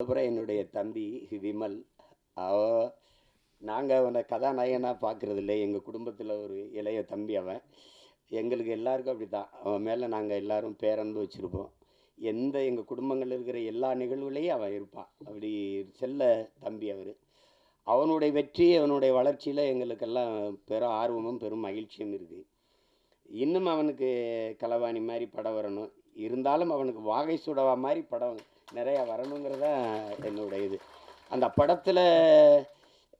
அப்புறம் என்னுடைய தம்பி விமல். அவ நாங்கள் அவனை கதாநாயகனாக பார்க்குறது இல்லை எங்கள் குடும்பத்தில் ஒரு இளைய தம்பி அவன். எங்களுக்கு எல்லாருக்கும் அப்படி தான் அவன் மேலே நாங்கள் எல்லாரும் பேரன்பு வச்சுருப்போம். எந்த எங்கள் குடும்பங்களில் இருக்கிற எல்லா நிகழ்வுலேயும் அவன் இருப்பான். அப்படி செல்ல தம்பி அவர். அவனுடைய வெற்றி அவனுடைய வளர்ச்சியில் எங்களுக்கெல்லாம் பெரும் ஆர்வமும் பெரும் மகிழ்ச்சியும் இருக்குது இன்னும் அவனுக்கு களவாணி மாதிரி படம் வரணும். இருந்தாலும் அவனுக்கு வாகை சுடவா மாதிரி படம் நிறையா வரணுங்கிறதான் என்னுடைய இது அந்த படத்தில்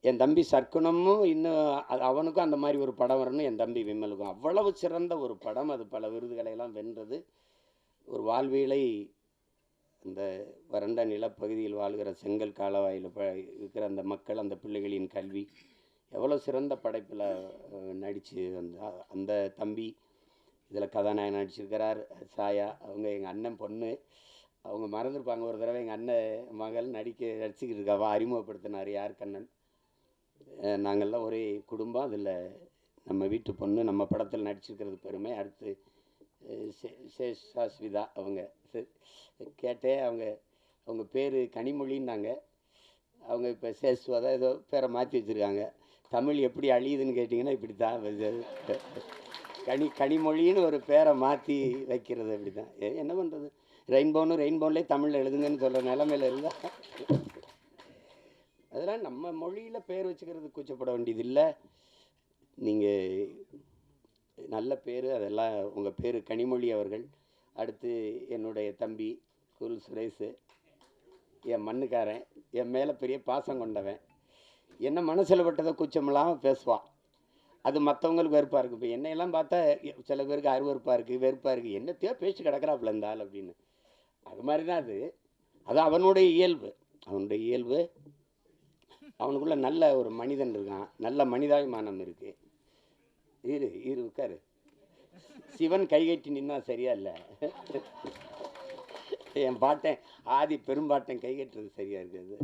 என் தம்பி சர்க்குணமும் இன்னும் அவனுக்கும் அந்த மாதிரி ஒரு படம் வரணும் என் தம்பி விமலுக்கும். அவ்வளவு சிறந்த ஒரு படம் அது. பல விருதுகளை எல்லாம் வென்றது. ஒரு வாழ்வியலை இந்த வறண்ட நிலப்பகுதியில் வாழ்கிற செங்கல் காலவாயில் ப இருக்கிற அந்த மக்கள் அந்த பிள்ளைகளின் கல்வி எவ்வளோ சிறந்த படைப்பில் நடித்து அந்த அந்த தம்பி இதில் கதாநாயகன் நடிச்சிருக்கிறார் சாயா. அவங்க எங்கள் அண்ணன் பொண்ணு. அவங்க மறந்துருப்பாங்க. ஒரு தடவை எங்கள் அண்ணன் மகள் நடிக்க நடிச்சுக்கிட்டு இருக்காவா அறிமுகப்படுத்தினார். யார் கண்ணன்? நாங்கள்லாம் ஒரே குடும்பம். அதில் நம்ம வீட்டு பொண்ணு நம்ம படத்தில் நடிச்சிருக்கிறது பெருமை. அடுத்து சேஷாஸ்விதா சேஷ் சாஸ்விதா அவங்க. கேட்டே கேட்டேன் அவங்க அவங்க பேர் கனிமொழின்னாங்க. அவங்க இப்போ சேஷ்வாதா ஏதோ பேரை மாற்றி வச்சுருக்காங்க. தமிழ் எப்படி அழியுதுன்னு கேட்டிங்கன்னா இப்படி தான் கனி கனிமொழின்னு ஒரு பேரை மாற்றி வைக்கிறது அப்படி தான் என்ன பண்ணுறது ரெயின்போன்னு ரெயின்போன்லேயே தமிழில் எழுதுங்கன்னு சொல்கிற நிலமையில இருந்தால் அதெல்லாம் நம்ம மொழியில் பேர் வச்சுக்கிறது கூச்சப்பட வேண்டியது இல்லை. நீங்கள் நல்ல பேர் அதெல்லாம் உங்கள் பேர் கனிமொழி அவர்கள். அடுத்து என்னுடைய தம்பி குல் சுரேஷு. என் மண்ணுக்காரன். என் மேலே பெரிய பாசம் கொண்டவன். என்ன மனசில் பட்டதை கூச்சமில்லாமல் பேசுவான். அது மற்றவங்களுக்கு வெறுப்பாக இருக்குது இப்போ என்னையெல்லாம் பார்த்தா சில பேருக்கு அருவருப்பாக இருக்குது வெறுப்பாக இருக்குது என்னத்தையோ பேச்சு கிடக்கிறாப்புல இந்த ஆள் அப்படின்னு. அது மாதிரி தான் அது. அது அவனுடைய இயல்பு. அவனுடைய இயல்பு. அவனுக்குள்ள நல்ல ஒரு மனிதன் இருக்கான். நல்ல மனிதாபிமானம் இருக்குது இரு இரு உட்காரு. சிவன் கைகட்டி நின்னா சரியா இல்லை? என் பாட்டன் ஆதி பெரும்பாட்டன் கைகட்டுறது சரியா இருக்குது.